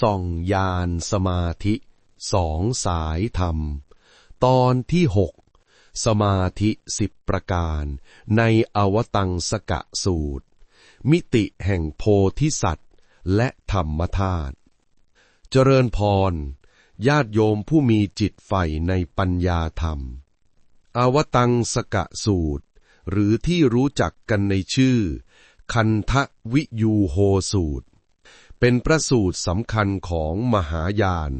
ส่องยานสมาธิสองสายธรรม ตอนที่หกสมาธิสิบประการ ในอวตังสกะสูตร มิติแห่งโพธิสัตว์ และธรรมธาตุเจริญพร ญาติโยมผู้มีจิตใฝ่ในปัญญาธรรม อวตังสกะสูตร หรือที่รู้จักกันในชื่อ คันทะวิยูโฮสูตร เป็นพระสูตรสำคัญของมหายาน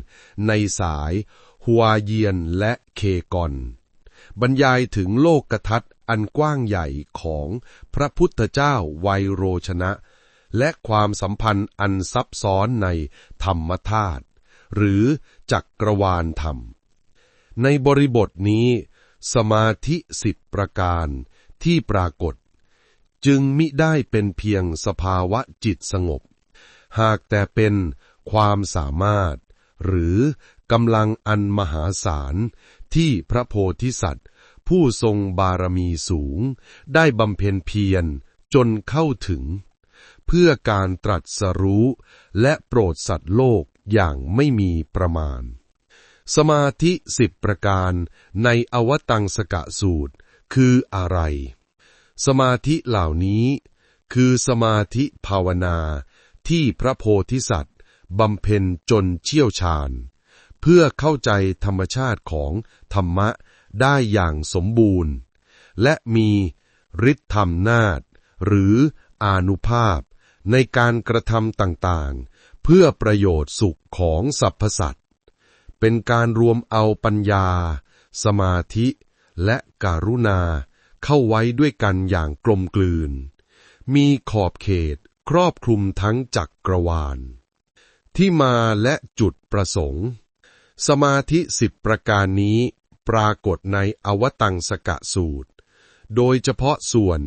ในสายฮัวเยียนและเคกอน บรรยายถึงโลกกทัดอันกว้างใหญ่ของพระพุทธเจ้าไวยโรชนะ และความสัมพันธ์อันซับซ้อนในธรรมธาตุหรือจักรวาลธรรม ในบริบทนี้ สมาธิสิบประการที่ปรากฏ จึงมิได้เป็นเพียงสภาวะจิตสงบ หากแต่เป็นความสามารถ หรือกำลังอันมหาศาล ที่พระโพธิสัตว์ ผู้ทรงบารมีสูง ได้บำเพ็ญเพียรจนเข้าถึง เพื่อการตรัสรู้และโปรดสัตว์โลกอย่างไม่มีประมาณ สมาธิสิบประการในอวตังสกะสูตรคืออะไร สมาธิเหล่านี้คือสมาธิภาวนา ที่พระโพธิสัตว์บำเพ็ญจนเชี่ยวชาญ เพื่อเข้าใจธรรมชาติของธรรมะได้อย่างสมบูรณ์ และมีฤทธธรรมนาฏหรืออานุภาพในการกระทำต่างๆ เพื่อประโยชน์สุขของสรรพสัตว์ เป็นการรวมเอาปัญญา สมาธิและการุณาเข้าไว้ด้วยกันอย่างกลมกลืน มีขอบเขต ครอบคลุมทั้งจักรวาล ที่มาและจุดประสงค์ สมาธิสิบประการนี้ปรากฏในอวตังสกะสูตร โดยเฉพาะส่วน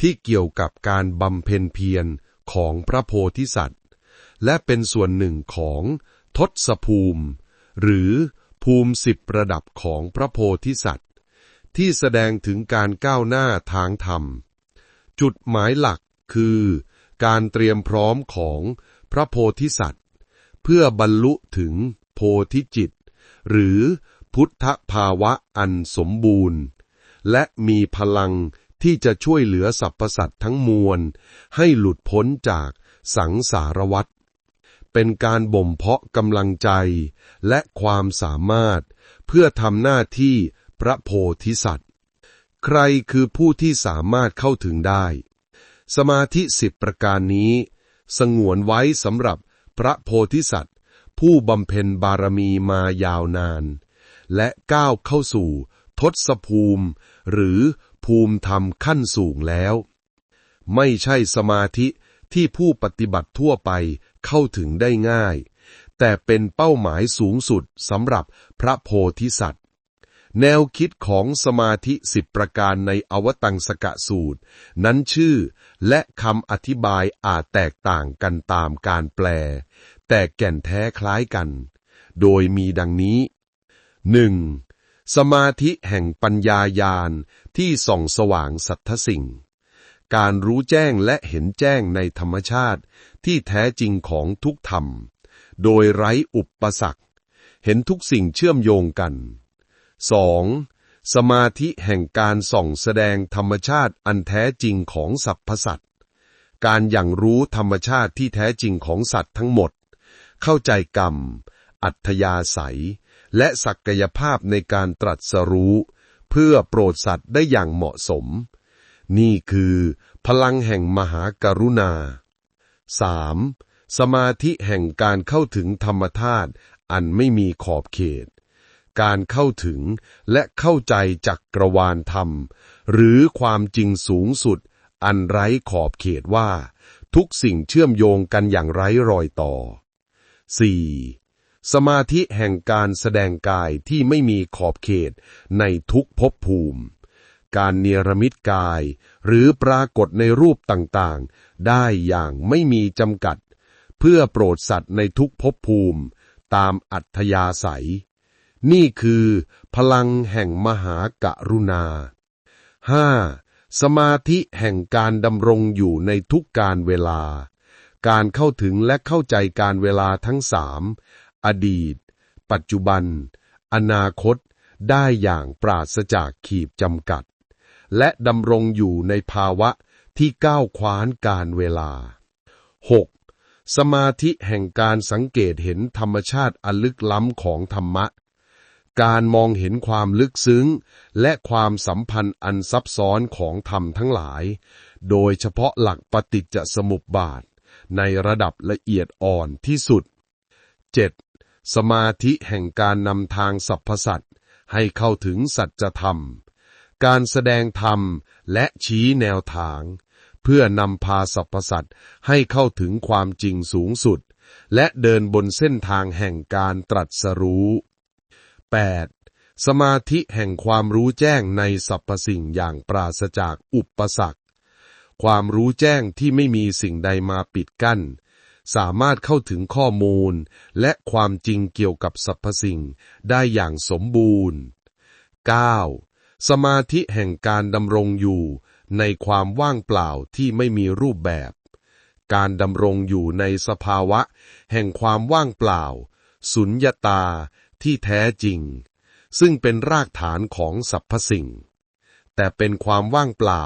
ที่เกี่ยวกับการบำเพ็ญเพียรของพระโพธิสัตว์ และเป็นส่วนหนึ่งของทศภูมิ หรือภูมิสิบระดับของพระโพธิสัตว์ ที่แสดงถึงการก้าวหน้าทางธรรม จุดหมายหลักคือ การเตรียมพร้อมของพระโพธิสัตว์ เพื่อบรรลุถึงโพธิจิต หรือพุทธภาวะอันสมบูรณ์ และมีพลังที่จะช่วยเหลือสรรพสัตว์ทั้งมวล ให้หลุดพ้นจากสังสารวัฏเป็นการบ่มเพาะกำลังใจและความสามารถ เพื่อทำหน้าที่พระโพธิสัตว์ ใครคือผู้ที่สามารถเข้าถึงได้ สมาธิสิบประการนี้ สงวนไว้สำหรับพระโพธิสัตว์ ผู้บำเพ็ญบารมีมายาวนาน และก้าวเข้าสู่ ทศภูมิ หรือภูมิธรรมขั้นสูงแล้ว ไม่ใช่สมาธิที่ผู้ปฏิบัติทั่วไปเข้าถึงได้ง่าย แต่เป็นเป้าหมายสูงสุดสำหรับพระโพธิสัตว์ แนวคิดของสมาธิสิบประการในอวตังสกะสูตร นั้นชื่อและคำอธิบายอาจแตกต่างกันตามการแปล แต่แก่นแท้คล้ายกัน โดยมีดังนี้หนึ่งสมาธิแห่งปัญญายานที่ส่องสว่างสัทธสิ่ง การรู้แจ้งและเห็นแจ้งในธรรมชาติที่แท้จริงของทุกธรรม โดยไร้อุปสรรค เห็นทุกสิ่งเชื่อมโยงกัน 2. สมาธิแห่งการส่องแสดงธรรมชาติอันแท้จริงของสรรพสัตว์ การอย่างรู้ธรรมชาติที่แท้จริงของสัตว์ทั้งหมด เข้าใจกรรม อัธยาศัย และศักยภาพในการตรัสรู้ เพื่อโปรดสัตว์ได้อย่างเหมาะสม นี่คือ พลังแห่งมหากรุณา 3. สมาธิแห่งการเข้าถึงธรรมธาตุอันไม่มีขอบเขต การเข้าถึงและเข้าใจจักกรวาลธรรม หรือความจริงสูงสุด อันไร้ขอบเขตว่า ทุกสิ่งเชื่อมโยงกันอย่างไร้รอยต่อ 4. สมาธิแห่งการแสดงกายที่ไม่มีขอบเขตในทุกภพภูมิ การเนรมิตกาย หรือปรากฏในรูปต่างๆ ได้อย่างไม่มีจำกัด เพื่อโปรดสัตว์ในทุกภพภูมิตามอัธยาศัย นี่คือพลังแห่งมหากรุณา 5. สมาธิแห่งการดำรงอยู่ในทุกการเวลา การเข้าถึงและเข้าใจการเวลาทั้งสาม อดีต ปัจจุบัน อนาคต ได้อย่างปราศจากขีดจำกัด และดำรงอยู่ในภาวะที่ก้าวคว้านการเวลา 6. สมาธิแห่งการสังเกตเห็นธรรมชาติอันลึกล้ำของธรรมะ การมองเห็นความลึกซึ้ง และความสัมพันธ์อันซับซ้อนของธรรมทั้งหลาย โดยเฉพาะหลักปฏิจจสมุปบาท ในระดับละเอียดอ่อนที่สุด 7. สมาธิแห่งการนำทางสรรพสัตว์ให้เข้าถึงสัจธรรม การแสดงธรรมและชี้แนวทาง เพื่อนำพาสรรพสัตว์ให้เข้าถึงความจริงสูงสุด และเดินบนเส้นทางแห่งการตรัสรู้ 8. สมาธิแห่งความรู้แจ้งในสรรพสิ่งอย่างปราศจากอุปสรรค ความรู้แจ้งที่ไม่มีสิ่งใดมาปิดกั้น สามารถเข้าถึงข้อมูล และความจริงเกี่ยวกับสรรพสิ่งได้อย่างสมบูรณ์ 9. สมาธิแห่งการดำรงอยู่ในความว่างเปล่าที่ไม่มีรูปแบบ การดำรงอยู่ในสภาวะ แห่งความว่างเปล่า สุญญตา ที่แท้จริง ซึ่งเป็นรากฐานของสรรพสิ่ง แต่เป็นความว่างเปล่า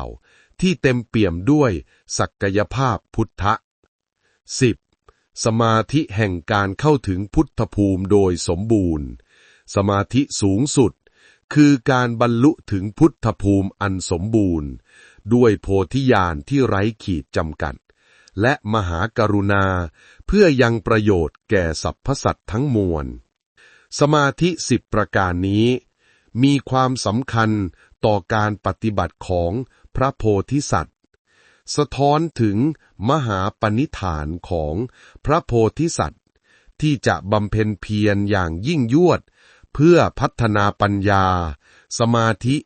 ที่เต็มเปี่ยมด้วยศักยภาพพุทธะ 10. สมาธิแห่งการเข้าถึงพุทธภูมิโดยสมบูรณ์ สมาธิสูงสุด คือการบรรลุถึงพุทธภูมิอันสมบูรณ์ ด้วยโพธิญาณที่ไร้ขีดจำกัด และมหากรุณาเพื่อยังประโยชน์แก่สรรพสัตว์ทั้งมวล สมาธิสิบประการนี้ มีความสำคัญต่อการปฏิบัติของพระโพธิสัตว์ สะท้อนถึงมหาปณิธานของพระโพธิสัตว์ ที่จะบำเพ็ญเพียรอย่างยิ่งยวด เพื่อพัฒนาปัญญา สมาธิ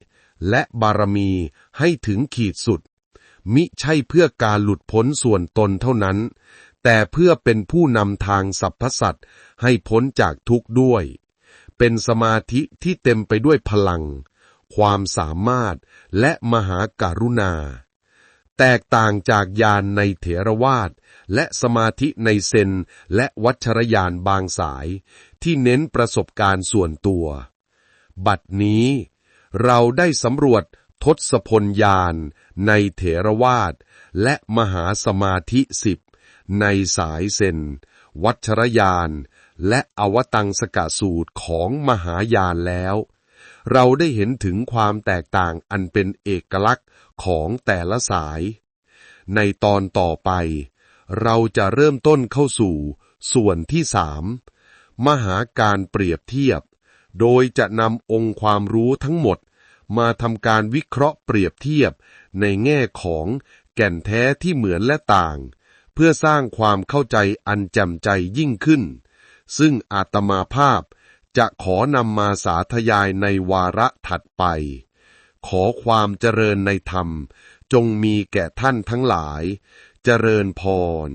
และบารมีให้ถึงขีดสุด มิใช่เพื่อการหลุดพ้นส่วนตนเท่านั้น แต่เพื่อเป็นผู้นำทางสรรพสัตว์ให้พ้นจากทุกข์ด้วย เป็นสมาธิที่เต็มไปด้วยพลัง ความสามารถและมหาการุณา แตกต่างจากญาณในเถรวาทและสมาธิในเซนและวัชรยานบางสาย ที่เน้นประสบการณ์ส่วนตัว บัดนี้เราได้สำรวจทศพลญาณในเถรวาทและมหาสมาธิสิบ ในสายเซนวัชรยาน และอวตังสกสูตรของมหายานแล้ว เราได้เห็นถึงความแตกต่างอันเป็นเอกลักษณ์ของแต่ละสาย ในตอนต่อไป เราจะเริ่มต้นเข้าสู่ ส่วนที่สามมหาการเปรียบเทียบ โดยจะนำองค์ความรู้ทั้งหมด มาทำการวิเคราะห์เปรียบเทียบในแง่ของแก่นแท้ที่เหมือนและต่าง เพื่อสร้างความเข้าใจอันแจ่มใจยิ่งขึ้น ซึ่งอาตมาภาพจะขอนำมาสาธยายในวาระถัดไป ขอความเจริญในธรรมจงมีแก่ท่านทั้งหลาย เจริญพร